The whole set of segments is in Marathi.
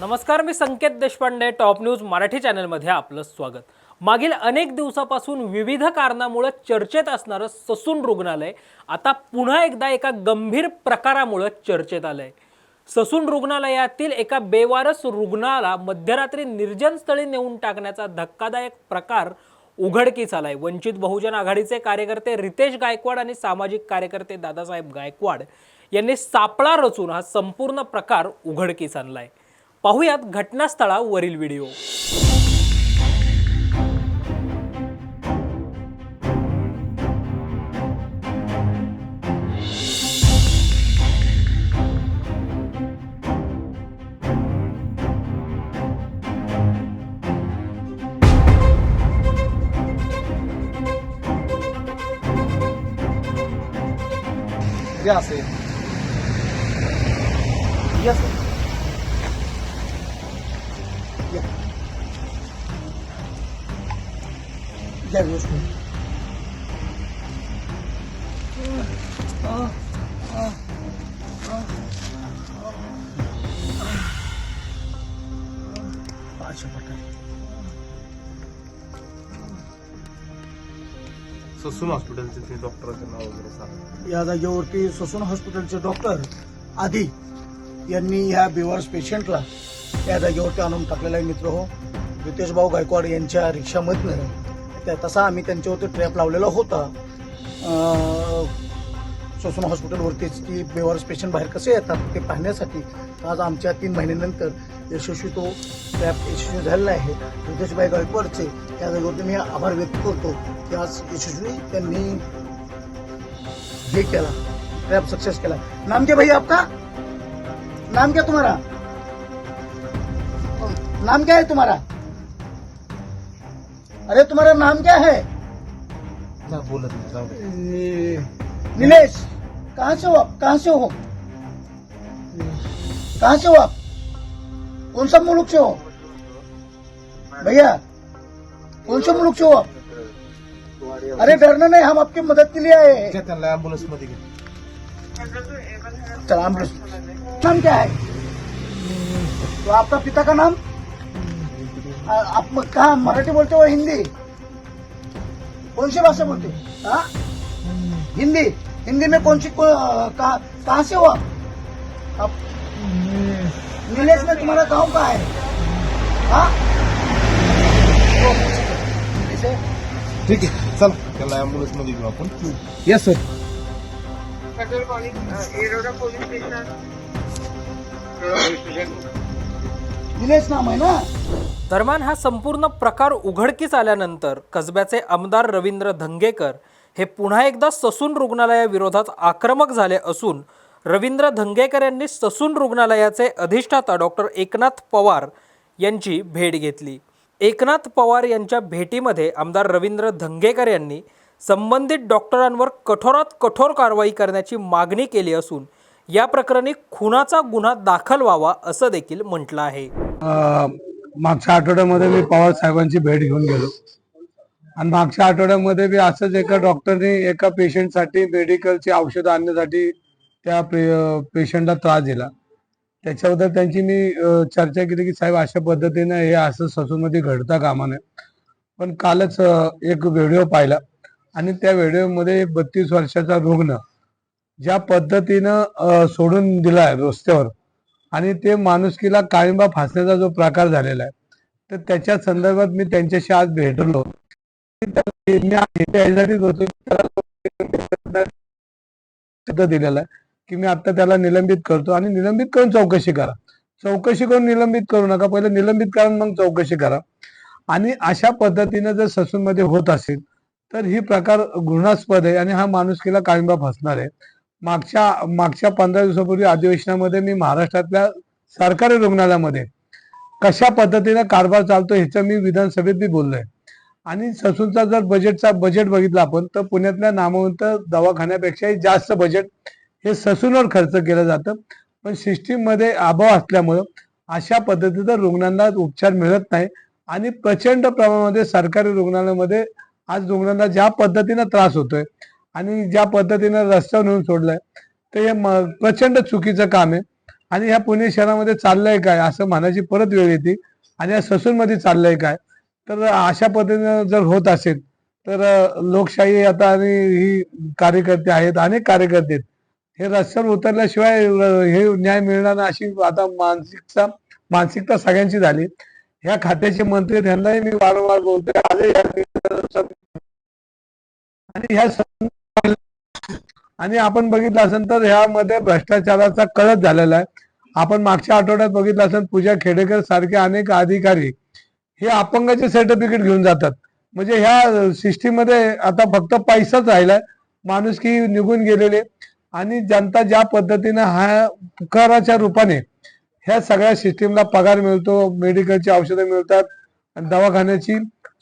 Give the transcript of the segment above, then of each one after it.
नमस्कार मी संकेत देशपांडे टॉप न्यूज मराठी चॅनलमध्ये आपलं स्वागत. मागील अनेक दिवसापासून विविध कारणामुळे चर्चेत असणारं ससून रुग्णालय आता पुन्हा एकदा एका गंभीर प्रकारामुळे चर्चेत आलं आहे ससून रुग्णालयातील एका बेवारस रुग्णाला मध्यरात्री निर्जनस्थळी नेऊन टाकण्याचा धक्कादायक प्रकार उघडकीस आलाय. वंचित बहुजन आघाडीचे कार्यकर्ते रितेश गायकवाड आणि सामाजिक कार्यकर्ते दादासाहेब गायकवाड यांनी सापळा रचून हा संपूर्ण प्रकार उघडकीस आणलाय. पाहुयात घटनास्थळावरील व्हिडिओ Yes. असेल पटकन ससून हॉस्पिटलचे ते डॉक्टरांचं नाव वगैरे सांग या जागेवरती ससून हॉस्पिटलचे डॉक्टर आधी यांनी ह्या बेवार्स पेशंटला या जागेवरती आणून टाकलेला आहे मित्र हो रितेश भाऊ गायकवाड यांच्या रिक्षामधनं त्या तसा आम्ही त्यांच्यावरती ट्रॅप लावलेला होता. अं, ससून हॉस्पिटलवरतीच की बेवारस पेशंट बाहेर कसे येतात ते पाहण्यासाठी आज आमच्या तीन महिन्यानंतर यशस्वी तो ट्रॅप यशस्वी झालेला आहे. रितेशभाई गायकवाडचे त्या जागेवरती मी आभार व्यक्त करतो की आज यशस्वी त्यांनी हे केला ट्रॅप सक्सेस केला. नाम क्या भाई आपका. नाम क्या तुम्हारा नाम क्या है तुम्हारा अरे तुम्हारा नाम क्या है? ना बोलत नाही जाऊ दे नीलेश कहाँ से हो आप? कहाँ से हो? कहाँ से हो आप? कौन सा मुल्क से हो? भैया कौन से मुल्क से हो आप? अरे डरना नहीं हम आपकी मदद के लिए आए हैं। घ्या त्यांना ऍम्ब्युलन्स मध्ये घ्या चल नाम क्या है? तो आपका पिता का नाम? आप कहा मराठी बोलते हो हिंदी? कौन सी भाषा बोलते? हो? हाँ? हिंदी. हिंदी में कौन सी को- कहा कहाँ से हो आप नीलेश में तुम्हारा गांव कहाँ है? हाँ? ऐसे? ठीक आहे चल त्याला ऍम्ब्युलन्समध्ये घेऊ आपण. यस सर पेट्रोल कॉलेज एरोडा पोलीस स्टेशन नीलेश नाम है ना? दरम्यान हा संपूर्ण प्रकार उघडकीस आल्यानंतर कसब्याचे आमदार रवींद्र धंगेकर हे पुन्हा एकदा ससून रुग्णालयाविरोधात आक्रमक झाले असून रवींद्र धंगेकर यांनी ससून रुग्णालयाचे अधिष्ठाता डॉक्टर एकनाथ पवार यांची भेट घेतली. एकनाथ पवार यांच्या भेटीमध्ये आमदार रवींद्र धंगेकर यांनी संबंधित डॉक्टरांवर कठोरात कठोर कारवाई करण्याची मागणी केली असून या प्रकरणी खुनाचा गुन्हा दाखल व्हावा असं देखील म्हटलं आहे. मागच्या आठवड्यामध्ये मी पवार साहेबांची भेट घेऊन गेलो. आणि मागच्या आठवड्यामध्ये बी असंच एका डॉक्टरने एका पेशंटसाठी मेडिकलची औषधं आणण्यासाठी त्या पेशंटला त्रास दिला. त्याच्याबद्दल त्यांची मी चर्चा केली की साहेब अशा पद्धतीनं हे असं ससूनमध्ये घडता कामा नये. पण कालच एक व्हिडिओ पाहिला. आणि त्या व्हिडिओमध्ये बत्तीस वर्षाचा रुग्ण ज्या पद्धतीनं सोडून सोडून दिलाय रस्त्यावर आणि ते माणुसकीला काळिंबा फासण्याचा जो प्रकार झालेला आहे तर त्याच्या संदर्भात मी त्यांच्याशी आज भेटलो. मी दिलेला आहे की मी आता त्याला निलंबित करतो आणि निलंबित करून चौकशी करा. चौकशी करून निलंबित करू नका. पहिले निलंबित करा मग चौकशी करा. आणि अशा पद्धतीने जर ससूनमध्ये होत असेल तर ही प्रकार घृणास्पद आहे आणि हा माणुसकीला काळिंबा फसणार आहे. मागच्या मागच्या पंधरा दिवसापूर्वी अधिवेशनामध्ये मी महाराष्ट्रातल्या सरकारी रुग्णालयामध्ये कशा पद्धतीने कारभार चालतो ह्याचं मी विधानसभेत बी बोललोय. आणि ससूनचा जर बजेटचा बजेट बघितला आपण तर पुण्यातल्या नामवंत दवाखान्यापेक्षाही जास्त बजेट हे ससूनवर खर्च केलं जातं. पण सिस्टीममध्ये अभाव असल्यामुळं अशा पद्धतीचा रुग्णांना उपचार मिळत नाही. आणि प्रचंड प्रमाणामध्ये सरकारी रुग्णालयामध्ये आज रुग्णांना ज्या पद्धतीनं त्रास होतोय आणि ज्या पद्धतीनं रस्त्यावर नेऊन सोडलंय ते हे प्रचंड चुकीचं काम आहे. आणि ह्या पुणे शहरामध्ये चाललंय काय असं म्हणायची परत वेळ येते. आणि या ससूनमध्ये चाललंय काय तर अशा पद्धतीनं जर होत असेल तर लोकशाही आता आणि ही कार्यकर्ते आहेत अनेक कार्यकर्ते आहेत. हे रस्त्यावर उतरल्याशिवाय हे न्याय मिळणार अशी आता मानसिकता मानसिकता सगळ्यांची झाली. ह्या खात्याचे मंत्री त्यांनाही ह्यांनाही मी वारंवार बोलतोय. आले आणि ह्या आणि आपण बघितलं असेल तर ह्यामध्ये भ्रष्टाचाराचा कळत झालेला आहे. आपण मागच्या आठवड्यात बघितलं असेल पूजा खेडेकर सारखे अनेक अधिकारी हे अपंगाचे सर्टिफिकेट घेऊन जातात. म्हणजे ह्या सिस्टीममध्ये आता फक्त पैसाच राहिलाय. माणूस की निघून गेलेले आणि जनता ज्या पद्धतीनं हा पुकाराच्या रूपाने ह्या सगळ्या सिस्टीमला पगार मिळतो मेडिकलची औषधं मिळतात आणि दवाखान्याची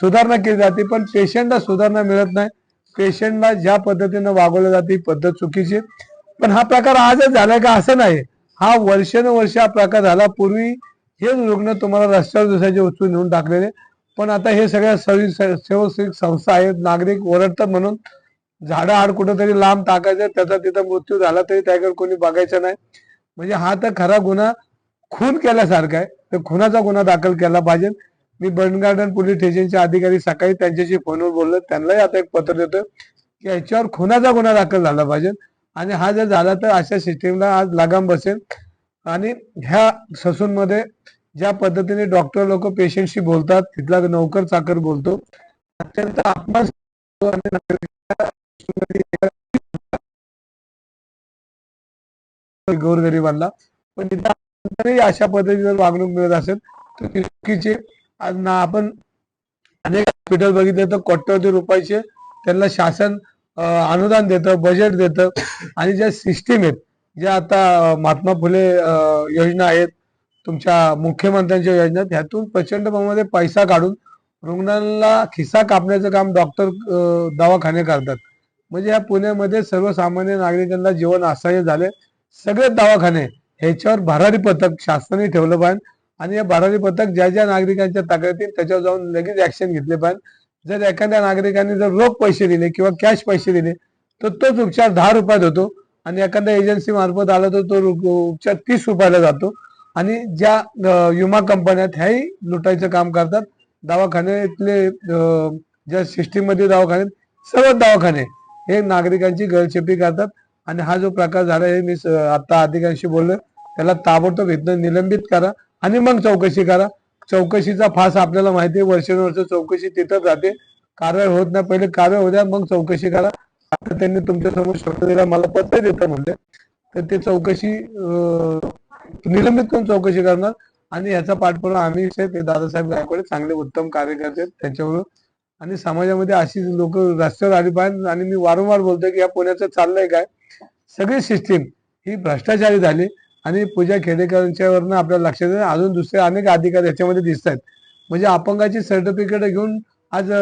सुधारणा केली जाते पण पेशंटला सुधारणा मिळत नाही. पेशंटला ज्या पद्धतीनं वागवलं जाते ही पद्धत चुकीची पण हा प्रकार आजच झालाय का असं नाही. हा वर्षानुवर्ष हा प्रकार झाला. पूर्वी हेच रुग्ण तुम्हाला रस्त्यावर दिसायचे उचलून नेऊन टाकलेले. पण आता हे सगळ्या सर्विस संस्था आहेत. नागरिक ओरडतात म्हणून. झाडं आड कुठंतरी लांब टाकायचं. त्याचा तिथं मृत्यू झाला तरी त्याकडे कोणी बघायचं नाही. म्हणजे हा तर खरा गुन्हा खून केल्यासारखा आहे. तर खुनाचा गुन्हा दाखल केला पाहिजे. मी बर्न गार्डन पोलीस स्टेशनचे अधिकारी सकाळी त्यांच्याशी फोनवर बोललो. त्यांनाही आता एक पत्र देतो की याच्यावर खुनाचा गुन्हा दाखल झाला पाहिजे. आणि हा जर झाला तर अशा सिस्टीमला आज लगाम बसेल. आणि ह्या ससूनमध्ये ज्या पद्धतीने डॉक्टर लोक पेशंटशी बोलतात तिथला नौकर चाकर बोलतो. अत्यंत अपमान गोरगरिबांना. पण अशा पद्धतीने वागणूक मिळत असेल तर चुकीचे चुकीची आज ना आपण अनेक हॉस्पिटल बघितले तर कोट्यवधी रुपयाचे त्यांना शासन अनुदान देतं बजेट देतं. आणि ज्या सिस्टीम आहेत ज्या आता महात्मा फुले योजना आहेत तुमच्या मुख्यमंत्र्यांच्या योजना ह्यातून प्रचंड प्रमाणामध्ये पैसा काढून रुग्णांना खिसा कापण्याचं काम डॉक्टर दवाखाने करतात. म्हणजे या पुण्यामध्ये सर्वसामान्य नागरिकांना जीवन असह्य झाले सगळे दवाखाने ह्याच्यावर भरारी पथक शासनाने ठेवलं पाहिजे. आणि या भरारी पथक ज्या ज्या नागरिकांच्या तक्रारी त्याच्यावर जाऊन लगेच ऍक्शन घेतले. पाहिजे जर एखाद्या नागरिकांनी जर रोख पैसे दिले किंवा कॅश पैसे दिले तर तोच उपचार दहा रुपयात होतो आणि एखाद्या एजन्सी मार्फत आला तर तो उपचार तीस रुपयाला जातो. आणि ज्या विमा कंपन्या ह्याही लुटायचं काम करतात. दवाखान्यातले ज्या सिस्टीममध्ये दवाखाने सर्व दवाखाने हे नागरिकांची गळचेपी करतात. आणि हा जो प्रकार झाला हे मी स- आता अधिकांशी बोललो त्याला ताबडतोब इथनं निलंबित करा. आणि मग चौकशी करा. चौकशीचा फास आपल्याला माहिती आहे वर्षानुवर्ष चौकशी तिथं जाते कारवाई होत नाही पहिले कारवाई होत्या मग चौकशी करा. आता त्यांनी तुमच्यासमोर शब्द दिला मला पत्र देतं म्हणले. तर ते चौकशी निलंबित करून चौकशी करणार. आणि याचा पाठपुरावा आम्ही ते दादासाहेब गायकवाड चांगले उत्तम कार्यकर्ते आहेत त्यांच्याबरोबर आणि समाजामध्ये अशी लोक रस्त्यावर आली पाहिजे आणि मी वारंवार बोलतोय की या पुण्याचं चाललंय काय? सगळी सिस्टीम ही भ्रष्टाचारी झाली. आणि पूजा खेडेकरांच्या वरनं आपल्याला लक्षात येतं अजून दुसरे अनेक अधिकारी याच्यामध्ये दिसत आहेत म्हणजे अपंगाची सर्टिफिकेट घेऊन आज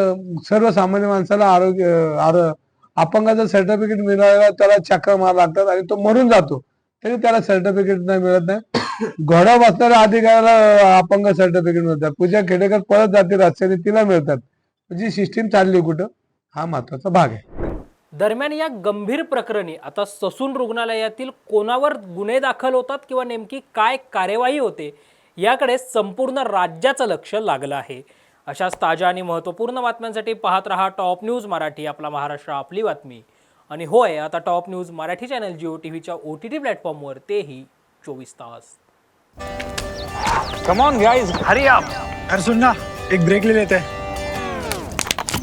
सर्वसामान्य माणसाला आरोग्य आर आरो- अपंगाचं सर्टिफिकेट मिळायला त्याला चक्कर मार लागतात आणि तो मरून जातो. तरी त्याला सर्टिफिकेट नाही मिळत नाही. घोडा बसणाऱ्या अधिकाऱ्याला अपंग सर्टिफिकेट मिळतात. पूजा खेडेकर परत जाते रस्त्याने तिला मिळतात. म्हणजे सिस्टीम चालली कुठं? हा महत्त्वाचा भाग आहे. दरम्यान या गंभीर प्रकरणी आता ससून रुग्णालयातील कोणावर गुन्हे दाखल होतात किंवा नेमकी काय कार्यवाही होते याकडे संपूर्ण राज्याचं लक्ष लागलं आहे. अशाच ताज्या आणि महत्त्वपूर्ण बातम्यांसाठी पाहत रहा टॉप न्यूज मराठी आपला महाराष्ट्र आपली बातमी. आणि होय आता top news Marathi channel Jio T व्हीच्या ओ टी टी प्लॅटफॉर्मवर तेही चोवीस तास. Come on guys hurry up अरे सुन ना एक ब्रेक ले लेते. हैं